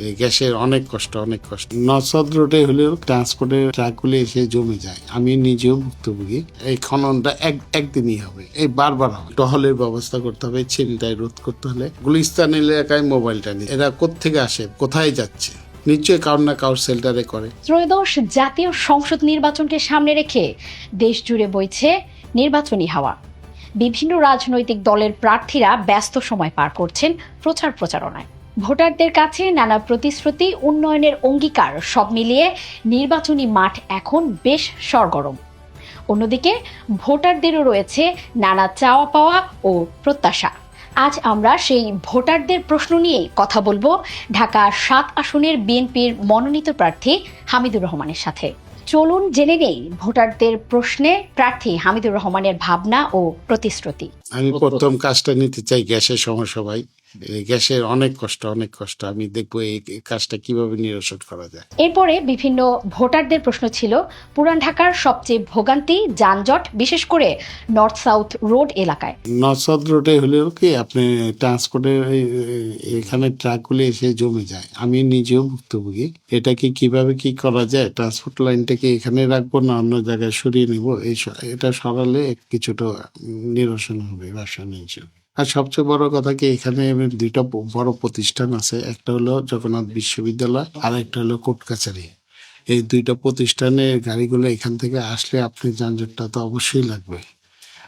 গ্যাসের অনেক কষ্ট অনেক কষ্ট। নসদ রোডে হলেও ট্রান্সপোর্টের ট্রাকগুলি এসে জমে যায়। আমি নিজেও ভুক্তভোগী। এই খননটা এক, একদিনই হবে। এই বারবার হবে। টহলের ব্যবস্থা করতে হবে ছিনতাই রোধ করতে হলে। গুলিস্তান এলাকায় মোবাইলটা নিয়ে এরা কোত্থেকে আসে, কোথায় যাচ্ছে? নিশ্চয়ই কারোর না কারোর সেল্টারে করে। ত্রয়োদশ জাতীয় সংসদ নির্বাচনকে সামনে রেখে দেশ জুড়ে বইছে নির্বাচনী হাওয়া। বিভিন্ন রাজনৈতিক দলের প্রার্থীরা ব্যস্ত সময় পার করছেন প্রচার প্রচারণায়। ভোটারদের কাছে নানা প্রতিশ্রুতি, উন্নয়নের অঙ্গীকার, সব মিলিয়ে নির্বাচনী মাঠ এখন বেশ সরগরম। অন্যদিকে, ভোটারদেরও রয়েছে নানা চাওয়া পাওয়া ও প্রত্যাশা। আজ আমরা সেই ভোটারদের প্রশ্ন নিয়েই কথা বলব ঢাকা সাত আসনের বিএনপির মনোনীত প্রার্থী হামিদুর রহমানের সাথে। চলুন জেনে নেই ভোটারদের প্রশ্নে প্রার্থী হামিদুর রহমানের ভাবনা ও প্রতিশ্রুতি। আমি প্রথম কাজটা নিতে চাই গ্যাসের সমস্যা ভাই এই গ্যাসের অনেক কষ্ট অনেক কষ্ট। আমি দেখব এই এই কাজটা কীভাবে নিরসন করা যায়। এরপরে বিভিন্ন ভোটারদের প্রশ্ন ছিল পুরান ঢাকার সবচেয়ে ভোগান্তি যানজট বিশেষ করে নর্থ সাউথ রোড এলাকায়। নর্থ সাউথ রোডে হলেও কি আপনি ট্রান্সপোর্টের এখানে ট্রাকগুলি এসে জমে যায়। আমি নিজেও ভুক্তভোগী। এটাকে কীভাবে কি করা যায় ট্রান্সপোর্ট লাইনটাকে এখানে রাখব না অন্য জায়গায় সরিয়ে নিব? এই এটা সরালে কিছুটা নিরসন হবে। ব্যবসা নিয়ে আর সবচেয়ে বড় কথা কি, এখানে দুইটা বড় প্রতিষ্ঠান আছে। একটা হলো জগন্নাথ বিশ্ববিদ্যালয় আর একটা হলো কোর্ট কাছারি। এই দুইটা প্রতিষ্ঠানের গাড়িগুলো এখান থেকে আসলে আপনি যানজটটা তো অবশ্যই লাগবে।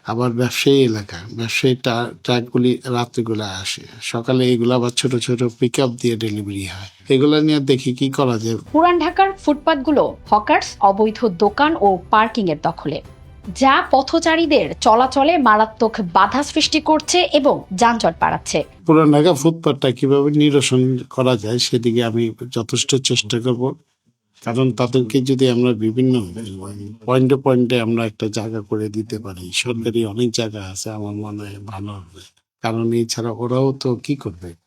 আবার ব্যবসায়ী এলাকা, ব্যবসায়ী ট্রা- ট্রাকগুলি রাত্রিগুলো আসে। সকালে এগুলো আবার ছোট ছোট পিক দিয়ে ডেলিভারি হয়। এগুলো নিয়ে দেখি কি করা যায়। পুরান ঢাকার ফুটপাতগুলো হকার্স অবৈধ দোকান ও পার্কিং এর দখলে। যা পথচারীদের চলাচলে মারাত্মক বাধা সৃষ্টি করছে এবং যানজট বাড়াচ্ছে। পুরান ফুটপাথটা কীভাবে নিরসন করা যায় সেদিকে আমি যথেষ্ট চেষ্টা করব। কারণ তাদেরকে যদি আমরা বিভিন্ন পয়েন্টে পয়েন্টে আমরা একটা জায়গা করে দিতে পারি, সরকারি অনেক জায়গা আছে, আমার মনে হয় ভালো হবে। কারণ এছাড়া ওরাও তো কি করবে?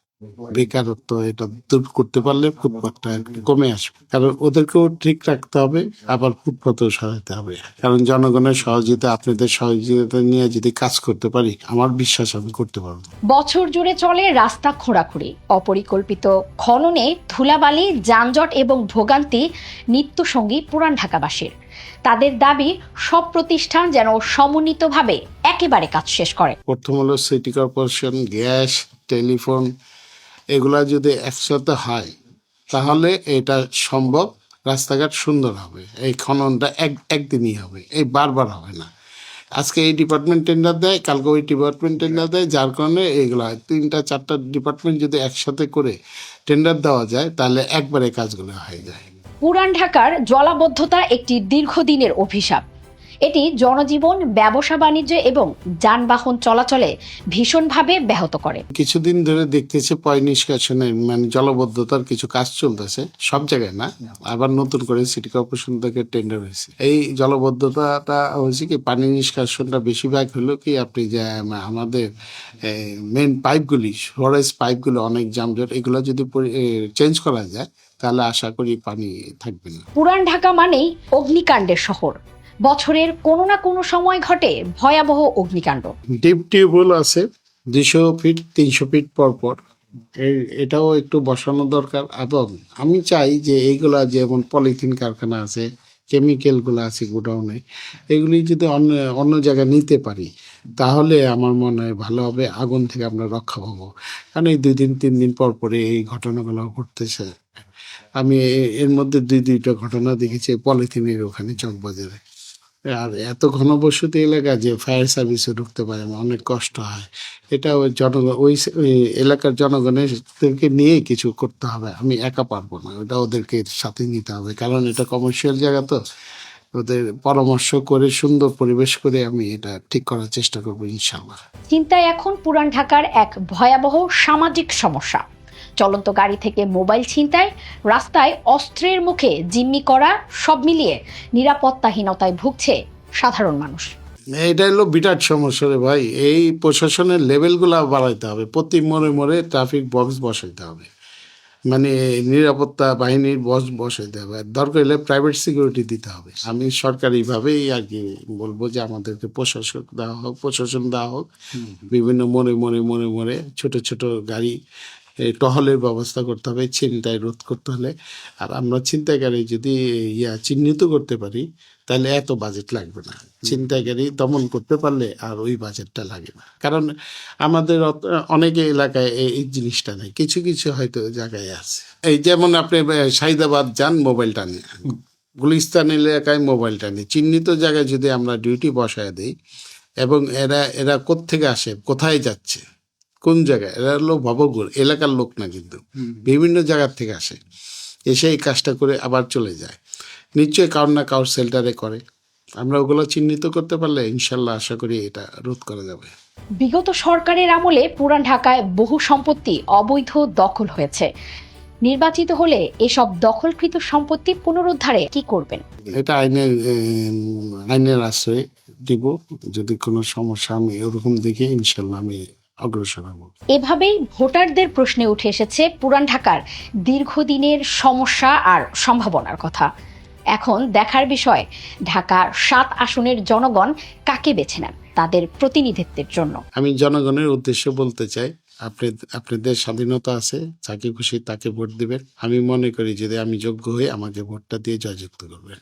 বেকারত্ব এটা দূর করতে পারলে ফুটপাথটা কমে আসবে। কারণ ওদেরকেও ঠিক রাখতে হবে আবার ফুটপাথও সরাতে হবে। কারণ জনগণের সহযোগিতা আপনাদের সহযোগিতা নিয়ে যদি কাজ করতে পারি আমার বিশ্বাস আমি করতে পারব। বছর জুড়ে চলে রাস্তা খোঁড়াখুড়ি। অপরিকল্পিত খননে ধুলাবালি যানজট এবং ভোগান্তি নিত্যসঙ্গী পুরান ঢাকাবাসীর। তাদের দাবি সব প্রতিষ্ঠান যেন সমন্বিতভাবে একেবারে কাজ শেষ করে। প্রথম হলো সিটি কর্পোরেশন গ্যাস টেলিফোন এগুলা যদি একসাথে হয়, তাহলে এটা সম্ভব। রাস্তাঘাট সুন্দর হবে, এই খননটা এক, একদিনই হবে, এই বারবার হবে না। আজকে এই ডিপার্টমেন্ট টেন্ডার দেয়, কালকে ওই ডিপার্টমেন্ট টেন্ডার দেয়, যার কারণে এইগুলো হয় তিনটা, চারটা ডিপার্টমেন্ট যদি একসাথে করে টেন্ডার দেওয়া যায়, তাহলে একবারে কাজগুলো হয়ে যায়। পুরান ঢাকার জলাবদ্ধতা একটি দীর্ঘদিনের অভিশাপ। এটি জনজীবন ব্যবসা বাণিজ্য এবং যানবাহন চলাচলে ভীষণভাবে ব্যাহত করে। কিছুদিন ধরে দেখতেছে পয় নিষ্কাশনের মানে জলবদ্ধতার কিছু কাজ চলতেছে সব জায়গায় না? আবার নতুন করে সিটি কর্পোরেশন থেকে টেন্ডার হয়েছে। এই জলবদ্ধতাটা হয়েছে কি পানি নিষ্কাশনটা বেশিরভাগ হলো কি আপনি যে আমাদের মেন পাইপগুলি সরেজ পাইপগুলো অনেক জামজট এগুলো যদি চেঞ্জ করা যায় তাহলে আশা করি পানি থাকবে না। পুরান ঢাকা মানেই অগ্নিকাণ্ডের শহর। বছরের কোনো না কোনো সময় ঘটে ভয়াবহ অগ্নিকাণ্ড। ডিপ টিউবওয়েল আছে দুশো ফিট, তিনশো ফিট পর পর। এই- এটাও একটু বসানো দরকার। এবং আমি চাই যে এইগুলা যেমন পলিথিন কারখানা আছে, কেমিক্যালগুলো আছে গোডাউনে, এগুলি যদি অন্য অন্য জায়গায় নিতে পারি, তাহলে আমার মনে হয় ভালো হবে, আগুন থেকে আমরা রক্ষা পাবো। কারণ এই দুই দিন, তিন দিন পর পরে এই ঘটনাগুলো ঘটতেছে। আমি এর মধ্যে দুই, দুইটা ঘটনা দেখেছি, পলিথিনের ওখানে চকবাজারে। আর এত ঘনবসতি এলাকা যে ফায়ার সার্ভিসে ঢুকতে পারে না, অনেক কষ্ট হয়। এটা ওই জনগণ, ওই এলাকার জনগণেরকে নিয়ে কিছু করতে হবে। আমি একা পারব না, ওটা ওদেরকে সাথে নিতে হবে। কারণ এটা কমার্শিয়াল জায়গা তো, ওদের পরামর্শ করে, সুন্দর পরিবেশ করে আমি এটা ঠিক করার চেষ্টা করব ইনশাল্লাহ চিন্তায় এখন পুরান ঢাকার এক ভয়াবহ সামাজিক সমস্যা। চলন্ত গাড়ি থেকে মোবাইল ছিনতাই রাস্তায় অস্ত্রের মুখে জিম্মি করা সব মিলিয়ে নিরাপত্তাহীনতায় ভুগছে সাধারণ মানুষ। এটা হলো বিরাট সমস্যা রে ভাই। এই প্রশাসনের লেভেলগুলো বাড়াইতে হবে। প্রতি মোড়ে মোড়ে ট্রাফিক বক্স বসাইতে হবে। মানে নিরাপত্তা বাহিনীর বস বসাইতে হবে। আর দরকার হলে প্রাইভেট সিকিউরিটি দিতে হবে। আমি সরকারিভাবেই আর কি বলব যে আমাদেরকে প্রশাসক দেওয়া হোক প্রশাসন দেওয়া হোক। বিভিন্ন মোড়ে মোড়ে মোড়ে মোড়ে ছোট ছোট গাড়ি টহলের ব্যবস্থা করতে হবে চিন্তায় রোধ করতে হলে। আর আমরা ছিনতাইকারী যদি ইয়া চিহ্নিত করতে পারি তাহলে এত বাজেট লাগবে না। ছিনতাইকারী দমন করতে পারলে আর ওই বাজেটটা লাগে না। কারণ আমাদের অনেক এলাকায় এই জিনিসটা নেই। কিছু কিছু হয়তো জায়গায় আছে। এই যেমন আপনি সাহিদাবাদ যান মোবাইলটা নিয়ে। গুলিস্তান এলাকায় মোবাইলটা নিয়ে চিহ্নিত জায়গায় যদি আমরা ডিউটি বসায় দিই এবং এরা এরা কোত্থেকে আসে কোথায় যাচ্ছে? কোন জায়গায়? এরা হলো ভবগুর এলাকার লোক না কিন্তু। বিভিন্ন জায়গার থেকে আসে। এসে এই কাজটা করে আবার চলে যায়। নিশ্চয়ই কারোর না কারোর সেল্টারে করে। আমরা ওগুলো চিহ্নিত করতে পারলে ইনশাল্লাহ আশা করি এটা রোধ করা যাবে। বিগত সরকারের আমলে পুরান ঢাকায় বহু সম্পত্তি অবৈধ দখল হয়েছে। নির্বাচিত হলে এসব দখলকৃত সম্পত্তি পুনরুদ্ধারে কি করবেন? এটা আইনের আইনের আশ্রয় দিব। যদি কোনো সমস্যা আমি ওরকম দেখি ইনশাল্লাহ আমি অগ্রসর হব। এভাবেই ভোটারদের প্রশ্নে উঠে এসেছে পুরান ঢাকার দীর্ঘদিনের সমস্যা আর সম্ভাবনার কথা। এখন দেখার বিষয় ঢাকার সাত আসনের জনগণ কাকে বেছে নেন তাদের প্রতিনিধিত্বের জন্য? আমি জনগণের উদ্দেশ্যে বলতে চাই আপনি আপনাদের স্বাধীনতা আছে যাকে খুশি তাকে ভোট দিবেন। আমি মনে করি যদি আমি যোগ্য হই আমাকে ভোটটা দিয়ে জয়যুক্ত করবেন।